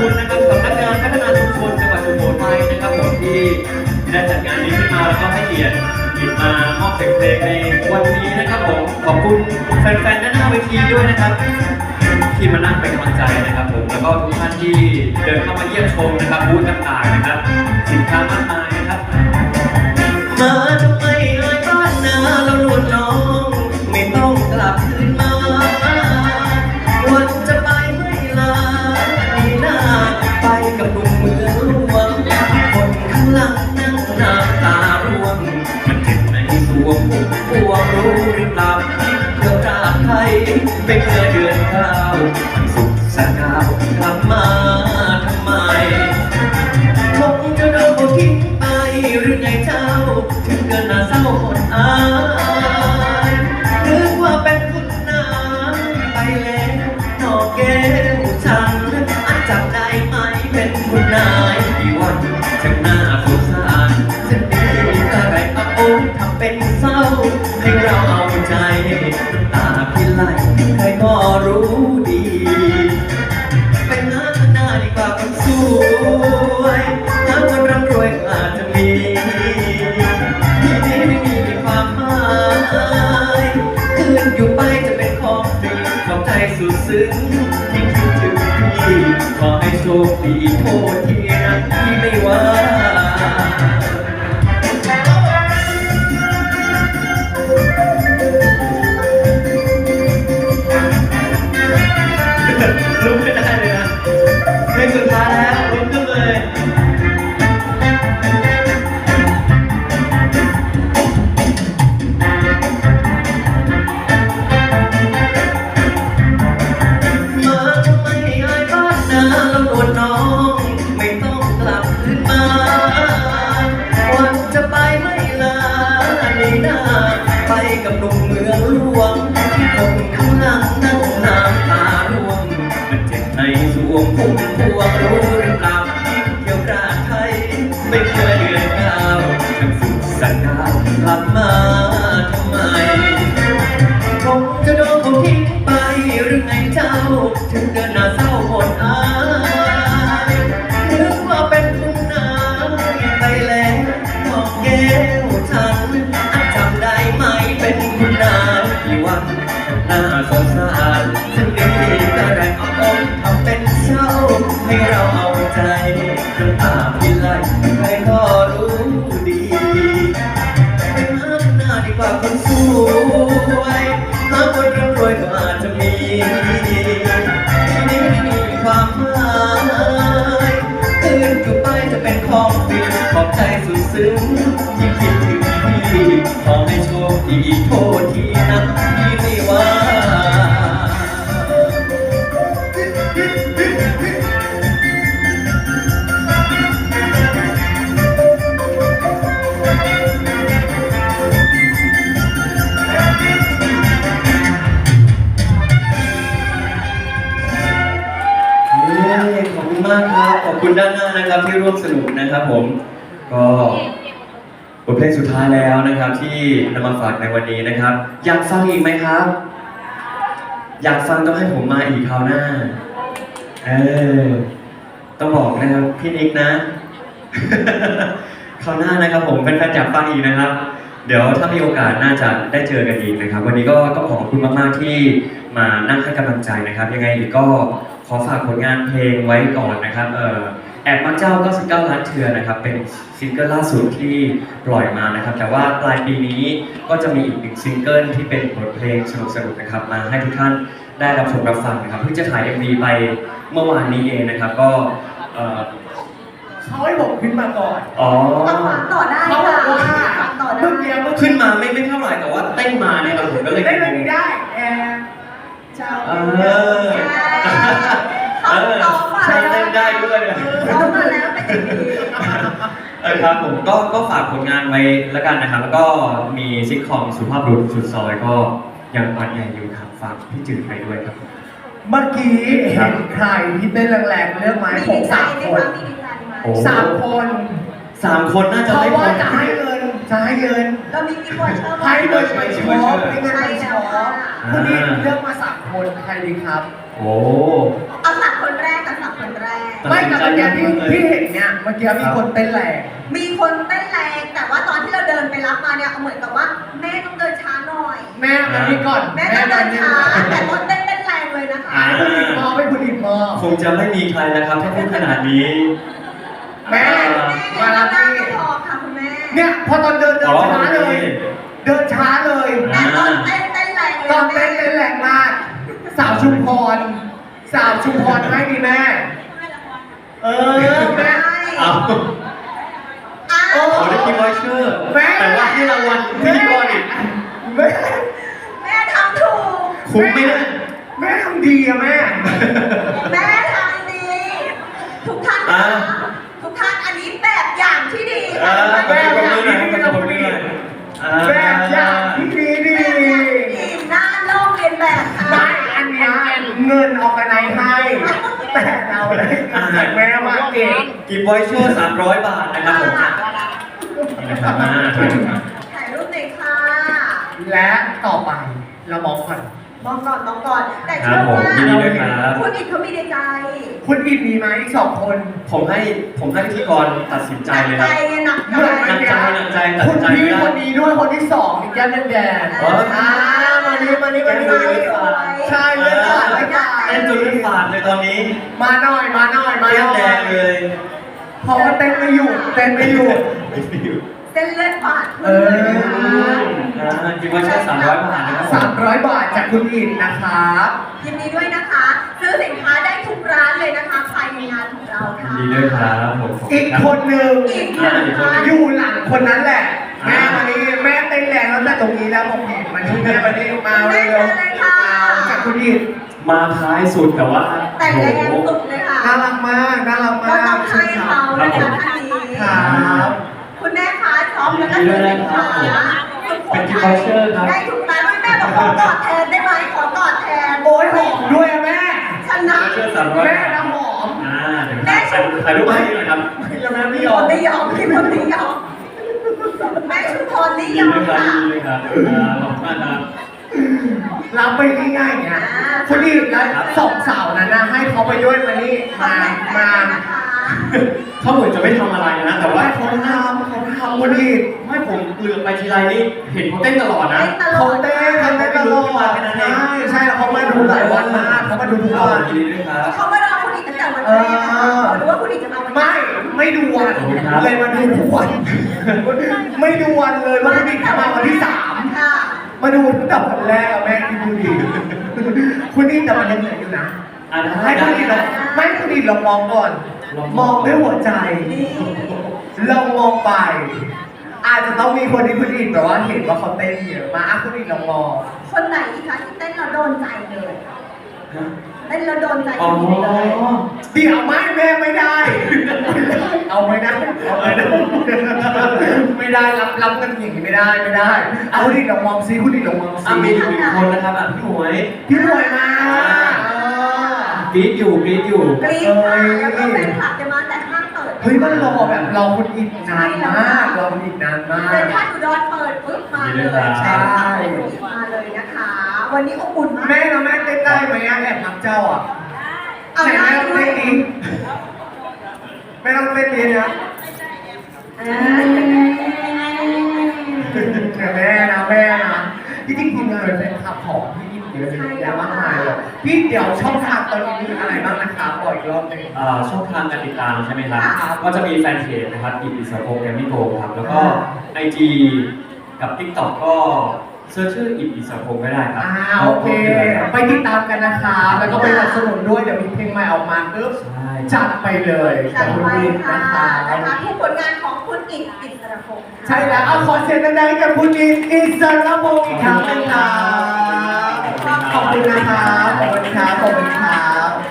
คุณนะครับสำนักงานพัฒนาชุมชนจังหวัดสุโขทัยนะครับผมที่ได้จัดงานนี้ขึ้นมาแล้วก็ให้เกียรติหยิบมามอบเสียงเพลงในวันนี้นะครับผมขอบคุณแฟนๆด้านหน้าเวทีด้วยนะครับ ที่มานั่งเป็นกำลังใจนะครับผมแล้วก็ทุกท่านที่เดินเข้ามาเยี่ยมชมนะครับบูธต่างๆนะครับ สินค้ามากมายนะครับมาทำไม จ้า ถึงเกินหน้าเศร้าหดอายนึกว่าเป็นคุณนายไปแล้วนอกแก้วฉันอันจำได้ไหมเป็นคุณนายที่วันช่างหน้าสงสารฉันดีอะไรเอาโอ้ทำเป็นเศร้า ให้เราเอาใจน้ำตาพี่ไหลใครก็รู้ดี สุดซึ้งที่คิดถึงพี่ขอให้โชคดีโทษทีนะที่ไม่ว่า หน้าสงสารฉันดีแต่แรงเอาอกทำเป็นเศร้า ให้เราเอาใจจนตาพิไลใครก็รู้ดีไปหาหน้าดีกว่าคนสวยหาคนร่ำรวยก็อาจจะมีานหน้านะครับที่ร่วมสนุกนะครับผม ก็บทเพลงสุดท้ายแล้วนะครับ ที่นำมาฝากในวันนี้นะครับ อยากฟังอีกไหมครับ อยากฟังต้องให้ผมมาอีกคราวหน้า เออ ต้องบอกนะครับพี่นิกนะ คราวหน้านะครับ ผมเป็นแฟนๆอยากฟังอีกนะครับ เดี๋ยวถ้ามีโอกาสน่าจะได้เจอกันอีกนะครับ วันนี้ก็ต้องขอขอบคุณมากๆที่มานั่งให้กำลังใจนะครับ ยังไงก็ขอฝากผลงานเพลงไว้ก่อนนะครับ เออ แอบมาเจ้า 99 ล้านเทือนะครับ เป็นซิงเกิลล่าสุดที่ปล่อยมานะครับ แต่ว่าปลายปีนี้ก็จะมีอีกหนึ่งซิงเกิลที่เป็นบทเพลงสนุกๆนะครับ มาให้ทุกท่านได้รับชมรับฟังนะครับ เพิ่งจะถ่าย MV ไปเมื่อวานนี้เองนะครับ ก็เอ่อเขาให้ผมขึ้นมาก่อนอ๋อต่อได้เขาบค่ะอกว่าต่อได้เมื่อกี้เมื่อขึ้นมาไม่ไม่เท่าไหร่แต่ว่าเต้นมาเนี่ยเราผมก็เลยได้แบบนี้ได้แอร์เจ้า เออ เขา เออ ร้องมา ใช่ แล้ว เต้นได้ด้วยเนี่ย ร้องมาแล้วเป็นอย่างนี้ เออ ครับผมก็ก็ฝากผลงานไว้แล้วกันนะครับ แล้วก็มีซิทคอมสุภาพบุรุษสุดซอยก็ยังออนแอร์อยู่ครับฝากพี่จืดไปด้วยครับ เมื่อกี้เห็นใครที่เต้นแรงๆเรื่องไม้มีผดีมใจสามไหมคนคะมีดีใจไหมโอ้ สามคนสามคนน่าเพจะราะไม่พว่าอ จะให้เงินจะให้เงินเรามีกิฟต์วอเชอร์ให้เงินไปช็อปให้เงินไปช็อปอ่าวันนี้เลือกมาสามคนใครดีครับ โอ้ เอาสามคคนแรกกับสามคนแรก ไม่แต่เมื่อกี้ที่ที่เห็นเนี่ยเมื่อกี้มีคนเต้นแรงมีคนเต้นแรงแต่ว่าตอนที่เราเดินไปรับมาเนี่ยเหมือนกับว่า แม่ต้องเดินช้าหน่อย แม่มานี่ก่อนแม่ต้องมาเดินนี่ช้าก่อนแต่ต้นเต้นเต้นแรงเลยนะคะอ่า คุณอิดมอไปคุณอิดมอคงจะไม่มีใครนะครับถ้าพูดขนาดนี้แม่แม่มารับหน้าพี่ก็พอค่ะคุณแม่เนี่ยพอตอนเดินเดินอ๋อช้าเลย เดินช้าเลย แต่ตอนเต้นเต้นแรงเลยตอนเต้นเต้นแรงมาก สาวชุมพร สาวชุมพรให้ดีแม่ เออแม่เอาอ้าโอ้วเขาได้กินไวเชอร์แม่แต่ว่าให้รางวัลพิธีกรอีกแม่แม่ทำถูก คุ้มไหมเนี่ยแม่ทำดีอะแม่ แม่ทำดี ทุกท่านอ่านะคะทุกท่านอันนี้แบบอย่างที่ดีอ่าค่ะไปปรบมือหน่อยครับไปปรบมือหน่อยอ่าแบบอย่างที่ดีดีแบบอย่างที่ดีหน้าโลกเรียนแบบค่ะไม่อัน เนี้ยเงินออกกันไหนให้ แต่เราได้จากแม่มาเก่งกิฟต์ไวเชอร์300 บาทนะครับผมนี่นะครับมาถ่ายรูปครับถ่ายรูปเลยค่ะ และต่อไปเรามองก่อนมองก่อนมองก่อน แต่เชื่อว่าครับผมยินดีด้วยครับ คุณอิดเขามีในใจคุณอินมีไหมอีกสองคน ผมให้ผมให้พิธีกรตัดสินใจเลยหคนัรับกใจหนักเหมือนใจเมื่อกี้หนักใจ หนักใจคุณตัดสินใจพี่ไม่ได้ คนนี้ด้วยคนที่สองอีกแก้มแดงอ๋อๆอ่ามานี่มานี่มานี่มานี่ ใช่เลือดขาดเลือดขาดเต้นจนเลือดฝาดเลยตอนนี้มาหน่อยมาหน่อยมาหแก้มน่อยแดงเลยเพราะว่าเต้นไม่หยุดเต้นไม่หยุดเส้นเลือดฝาดเอออ่ากิฟต์ไวเชอร์300บาทนะครับผมสามร้อยบาทจากคุณอินนะครับยินดีด้วยนะคะ ซื้อสินค้าได้ทุกร้านเลยนะคะภายในงานของเราค่ะยินดีด้วยครับผมขบอีกรับ คนหนึ่งอีกหนึ่งท่านอยู่หลังคนนั้นแหละ แม่มานี่แม่เต้นแรงแล้วแต่ตรงนี้แล้วผมเห็นมานี่แม่มานี่มาแม่เร็วเชิญเลยค่ะๆจาก คุณอินมาท้ายสุดแต่ว่าแต่แรงโอ้โหสุดเลยค่ะน่ารักมากน่ารักก็มากต้องให้เขานะคะท่านนี้ครับคุณแม่คะชอบแล้วก็ซื้อสินค้าทุกคนเป็นกิฟต์ไวเชอร์ครับได้ทุกร้านด้วยแม่บอกขอกอดแทนได้ไหมขอกอดแทนโอ้ยหอมด้วยอะแม่ชนะกิฟต์ไวเชอร์300แม่บาทน้ำหอมอ่าเดี๋ยวถ่ายถ่ายรูปให้หน่อยครับไม่แล้วแม่ไม่พี่ยคอมนไม่ยอมพี่คนไม่ยอมแม่ชุมพรนี่ยิยนอดีมเลยครับค่ะยินดีเลยครับอ่าขอบคุณมากครับ รับไปง่ายๆเนี่ยคุณอินแล้วสองสาวนั้นนะให้เขาไปด้วยมานี่ขอบมาคุณมานะคะเขาเหมือนจะไม่ทำอะไรนะแต่ว่าว่าเขาทำเขาทำคุณอินไม่ผมเหลือไปทีไรนี่เห็นเขาเต้นตลอดนะเขาเต้นเขาเต้นตลอดใช่ใช่แล้วเขามาดูหลายวันมากเขามาดูทุกครับวันยินดีด้วยครับเขามารอคุณอีกตั้งแต่วันแรกนะคะหรือว่าคุณอีกจะมาวันไม่ไม่ดูวันขอบคุณครับเลยมาดูทุกวัน ไม่ดูวันเลยว่าคุณอินจะมาวันที่สามค่ะ มาดูตั้งแต่วันแรกอะแม่ที่ดูดีคุณอินแต่มันยังเหนื่อยอยู่นะอ่าให้คุณอินลองไม่คุณอินลองมองก่อน มองด้วยหัวใจนี่ลองมองไป อาจจะต้องมีคนที่คุณอินแบบว่าเห็นว่าเขาเต้นเยอะมากอะคุณอินลองมองคนไหนอีกคะที่เต้นแล้วโดนใจเลยเต้นแล้วโดนใจอ๋อคุณอีกเลยเดี๋ยวไม่แม่ไม่ได้ เอาไม่ได้เอาไม่ได้ ไม่ได้รับรับกันอย่างนี้ไม่ได้ไม่ได้เอาคุณอินลองมองซิคุณอินลองมองอะซิมีอยู่อีกคนนะครับอะพี่หมวยพี่รวยมากเออกรี๊ดอยู่กรี๊ดอยู่ กรี๊ดค่ะแล้วก็แฟนคลับจะมาแต่ห้างเปิดเฮ้ยมันรอแบบรอคุณอินนานมากรอคุณอินนานมากเดินท่าอุดรเปิดปุ๊บมาเลยใช่ใช่ มาเลยนะคะ วันนี้อบอุ่นมากแม่เราแม่เต้นได้ไหมอะแอบนับเจ้าอะเอาไหนได้แม่ต้องด้วเต้ยนอีกแม่ต้องเต้นดีนะอ่า แต่แม่นะแม่นะที่จริงทีมงานเป็นแฟนคลับของพี่อินเยอะแยะมากมายเลยพี่เดี๋ยวช่องทางตอนนี้มีอะไรบ้างนะคะบอกอีกรอบหนึงอ่าช่องทางการติดตามใช่ไหมครับก็จะมีแฟนเพจนะครับอีพิสโคแกมมี่โกครับ แล้วก็ไอจีกับ TikTok ก็ เซิร์ชชื่ออีพิสโคก็ได้ครับอ่าโอเค ไปติดตามกันนะคะ แล้วก็ไปสนับสนุนด้วย เดี๋ยวมีเพลงใหม่ออกมาปุ๊บใช่จัดไปเลยจัดคุณไปอินค่ะนะคะนะคะทุกผลงานของคุณอิฐอิสระพงศ์ค่ะใช่แล้วเอาขอเสียงดังๆให้กับคุณอินอิสระพงศ์อีกครั้งหนึงครับขอบคุณนะครับขอบคุณครับขอบคุณครับ